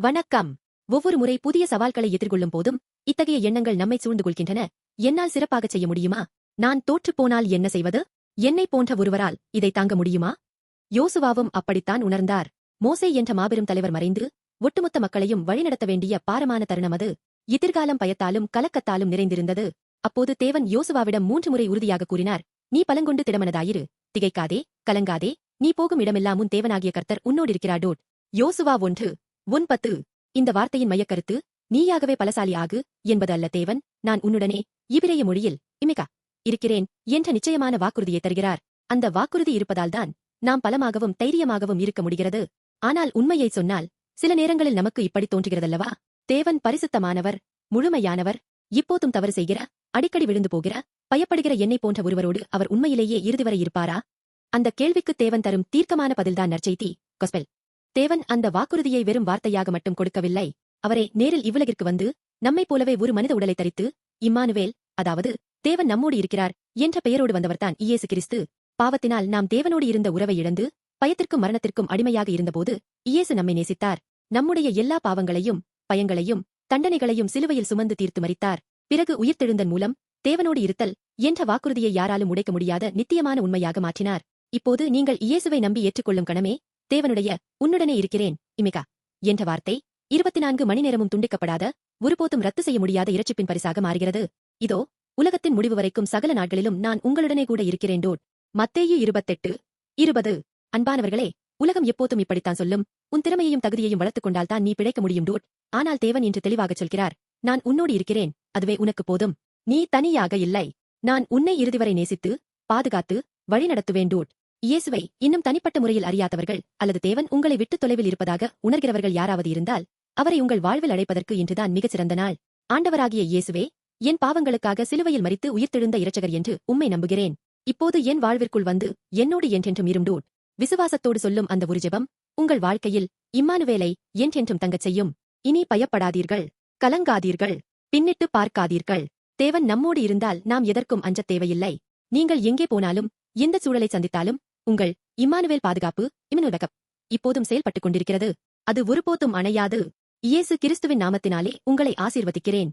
வணக்கம். ஒவ்வொரு முறை புதிய சவால்களை எதிர்கொள்ளும் போதும் இத்தகைய எண்ணங்கள் நம்மை சூழ்ந்து கொள்கின்றன. என்னால் சிறப்பாகச் செய்ய முடியுமா? நான் தோற்றுப் போனால் என்ன செய்வது? என்னை போன்ற ஒருவரால் இதை தாங்க முடியுமா? யோசுவாவும் அப்படித்தான் உணர்ந்தார். மோசே என்ற மாபெரும் தலைவர் மறைந்து ஒட்டுமொத்த மக்களையும் வழிநடத்த வேண்டிய பாரமான தருணம் அது. எதிர்காலம் பயத்தாலும் கலக்கத்தாலும் நிறைந்திருந்தது. அப்போது தேவன் யோசுவாவிடம் மூன்று முறை உறுதியாக கூறினார். நீ பலங்கொண்டு திடமனதாயிரு. திகைக்காதே கலங்காதே. நீ போகும் இடமெல்லாம் உன் தேவனாகிய கர்த்தர் உன்னோடிருக்கிறார் டோட். யோசுவா ஒன்று உன் பத்து இந்த வார்த்தையின் மையக்கருத்து நீயாகவே பலசாலி ஆகு என்பது அல்ல தேவன் நான் உன்னுடனே இபிரேய மொழியில் இமிகா இருக்கிறேன் என்ற நிச்சயமான வாக்குறுதியை தருகிறார். அந்த வாக்குறுதி இருப்பதால்தான் நாம் பலமாகவும் தைரியமாகவும் இருக்க முடிகிறது. ஆனால் உண்மையை சொன்னால் சில நேரங்களில் நமக்கு இப்படி தோன்றுகிறதல்லவா? தேவன் பரிசுத்தமானவர் முழுமையானவர் இப்போதும் தவறு செய்கிற அடிக்கடி விழுந்து போகிற பயப்படுகிற என்னை போன்ற ஒருவரோடு அவர் உண்மையிலேயே இறுதிவரை இருப்பாரா? அந்த கேள்விக்கு தேவன் தரும் தீர்க்கமான பதில்தான் நற்செய்தி கொஸ்பெல் தேவன் அந்த வாக்குறுதியை வெறும் வார்த்தையாக மட்டும் கொடுக்கவில்லை. அவரே நேரில் இவ்வுலகிற்கு வந்து நம்மைப் போலவே ஒரு மனித உடலை தரித்து இம்மானுவேல் அதாவது தேவன் நம்மோடு இருக்கிறார் என்ற பெயரோடு வந்தவர்தான் இயேசு கிறிஸ்து பாவத்தினால் நாம் தேவனோடு இருந்த உறவை இழந்து பயத்திற்கும் மரணத்திற்கும் அடிமையாக இருந்தபோது இயேசு நம்மை நேசித்தார். நம்முடைய எல்லா பாவங்களையும் பயங்களையும் தண்டனைகளையும் சிலுவையில் சுமந்து தீர்த்து மறித்தார் பிறகு உயிர்த்தெழுந்தன் மூலம் தேவனோடு இருத்தல் என்ற வாக்குறுதியை யாராலும் உடைக்க முடியாத நித்தியமான உண்மையாக மாற்றினார். இப்போது நீங்கள் இயேசுவை நம்பி ஏற்றுக்கொள்ளும் கணமே தேவனுடைய உன்னுடனே இருக்கிறேன் இமிகா. என்ற வார்த்தை இருபத்தி நான்கு மணி நேரமும் துண்டிக்கப்படாத ஒருபோதும் ரத்து செய்ய முடியாத இறைச்சிப்பின் பரிசாக மாறுகிறது. இதோ உலகத்தின் முடிவு வரைக்கும் சகல நாட்களிலும் நான் உங்களுடனே கூட இருக்கிறேன் டோட். மத்தேயு இருபத்தெட்டு இருபது. அன்பானவர்களே உலகம் எப்போதும் இப்படித்தான் சொல்லும். உன் திறமையையும் தகுதியையும் வளர்த்துக் கொண்டால்தான் நீ பிழைக்க முடியும் டோட். ஆனால் தேவன் என்று தெளிவாகச் சொல்கிறார் நான் உன்னோடு இருக்கிறேன் அதுவே உனக்கு போதும். நீ தனியாக இல்லை நான் உன்னை இறுதிவரை நேசித்து பாதுகாத்து வழிநடத்துவேன் டோட். இயேசுவை இன்னும் தனிப்பட்ட முறையில் அறியாதவர்கள் அல்லது தேவன் உங்களை விட்டு தொலைவில் இருப்பதாக உணர்கிறவர்கள் யாராவது இருந்தால் அவரை உங்கள் வாழ்வில் அழைப்பதற்கு இன்றுதான் மிகச் சிறந்த நாள். ஆண்டவராகிய இயேசுவே என் பாவங்களுக்காக சிலுவையில் மறித்து உயிர்த்தெழுந்த இரட்சகர் என்று உம்மை நம்புகிறேன். இப்போது என் வாழ்விற்குள் வந்து என்னோடு என்றென்றும் இருண்டோட் விசுவாசத்தோடு சொல்லும் அந்த ஒரு ஜெபம் உங்கள் வாழ்க்கையில் இம்மானுவேலை என்றென்றும் தங்கச் செய்யும். இனி பயப்படாதீர்கள் கலங்காதீர்கள் பின்னிட்டு பார்க்காதீர்கள். தேவன் நம்மோடு இருந்தால் நாம் எதற்கும் அஞ்சத் தேவையில்லை. நீங்கள் எங்கே போனாலும் எந்த சூழலை சந்தித்தாலும் உங்கள் இம்மானுவேல் பாதுகாப்பு இமினுடகப் இப்போதும் செயல்பட்டுக் கொண்டிருக்கிறது. அது ஒருபோதும் அணையாது. இயேசு கிறிஸ்துவின் நாமத்தினாலே உங்களை ஆசீர்வதிக்கிறேன்.